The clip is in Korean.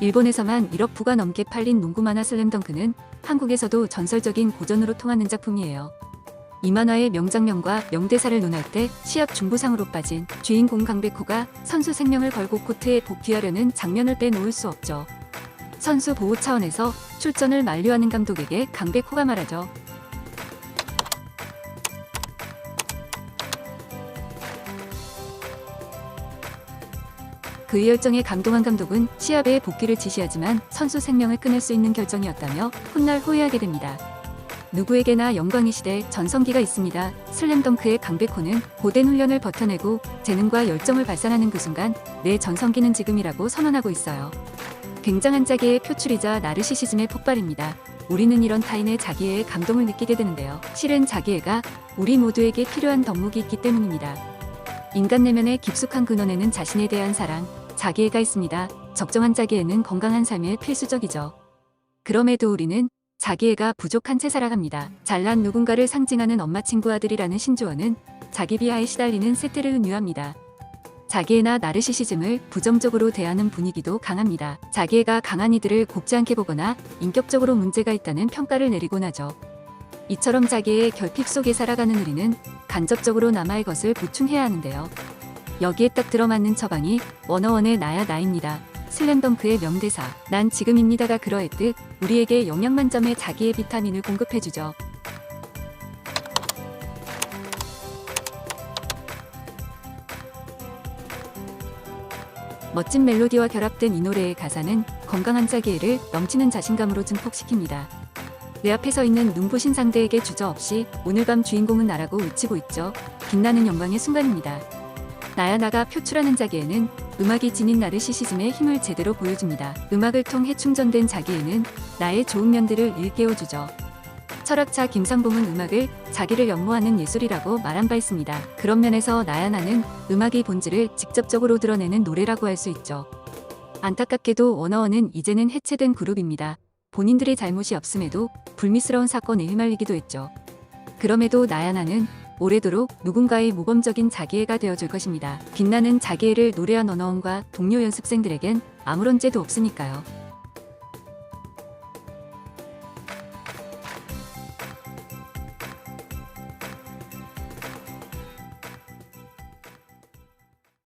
일본에서만 1억 부가 넘게 팔린 농구 만화 슬램덩크는 한국에서도 전설적인 고전으로 통하는 작품이에요. 이 만화의 명장면과 명대사를 논할 때 시합 중부상으로 빠진 주인공 강백호가 선수 생명을 걸고 코트에 복귀하려는 장면을 빼놓을 수 없죠. 선수 보호 차원에서 출전을 만료하는 감독에게 강백호가 말하죠. 그 열정에 감동한 감독은 시합에 복귀를 지시하지만 선수 생명을 끊을 수 있는 결정이었다며 훗날 후회하게 됩니다. 누구에게나 영광의 시대 전성기가 있습니다. 슬램덩크의 강백호는 고된 훈련을 버텨내고 재능과 열정을 발산하는 그 순간 내 전성기는 지금이라고 선언하고 있어요. 굉장한 자기의 표출이자 나르시시즘의 폭발입니다. 우리는 이런 타인의 자기애에 감동을 느끼게 되는데요. 실은 자기애가 우리 모두에게 필요한 덕목이 있기 때문입니다. 인간 내면의 깊숙한 근원에는 자신에 대한 사랑, 자기애가 있습니다. 적정한 자기애는 건강한 삶의 필수적이죠. 그럼에도 우리는 자기애가 부족한 채 살아갑니다. 잘난 누군가를 상징하는 엄마 친구 아들이라는 신조어는 자기 비하에 시달리는 세태를 의미합니다. 자기애나 나르시시즘을 부정적으로 대하는 분위기도 강합니다. 자기애가 강한 이들을 곱지 않게 보거나 인격적으로 문제가 있다는 평가를 내리곤 하죠. 이처럼 자기의 결핍 속에 살아가는 우리는 간접적으로 남의 것을 보충해야 하는데요. 여기에 딱 들어맞는 처방이 원어원의 나야 나입니다. 슬램덩크의 명대사 난 지금입니다가 그러했듯 우리에게 영양 만점의 자기의 비타민을 공급해주죠. 멋진 멜로디와 결합된 이 노래의 가사는 건강한 자기애를 넘치는 자신감으로 증폭시킵니다. 내 앞에 서 있는 눈부신 상대에게 주저없이 오늘 밤 주인공은 나라고 외치고 있죠. 빛나는 영광의 순간입니다. 나야 나가 표출하는 자기애는 음악이 지닌 나르시시즘의 힘을 제대로 보여줍니다. 음악을 통해 충전된 자기애는 나의 좋은 면들을 일깨워주죠. 철학자 김상봉은 음악을 자기를 연모하는 예술이라고 말한 바 있습니다. 그런 면에서 나야 나는 음악의 본질을 직접적으로 드러내는 노래라고 할 수 있죠. 안타깝게도 원어원은 이제는 해체된 그룹입니다. 본인들의 잘못이 없음에도 불미스러운 사건에 휘말리기도 했죠. 그럼에도 나야 나는 오래도록 누군가의 모범적인 자기애가 되어줄 것입니다. 빛나는 자기애를 노래한 언어원과 동료 연습생들에겐 아무런 죄도 없으니까요.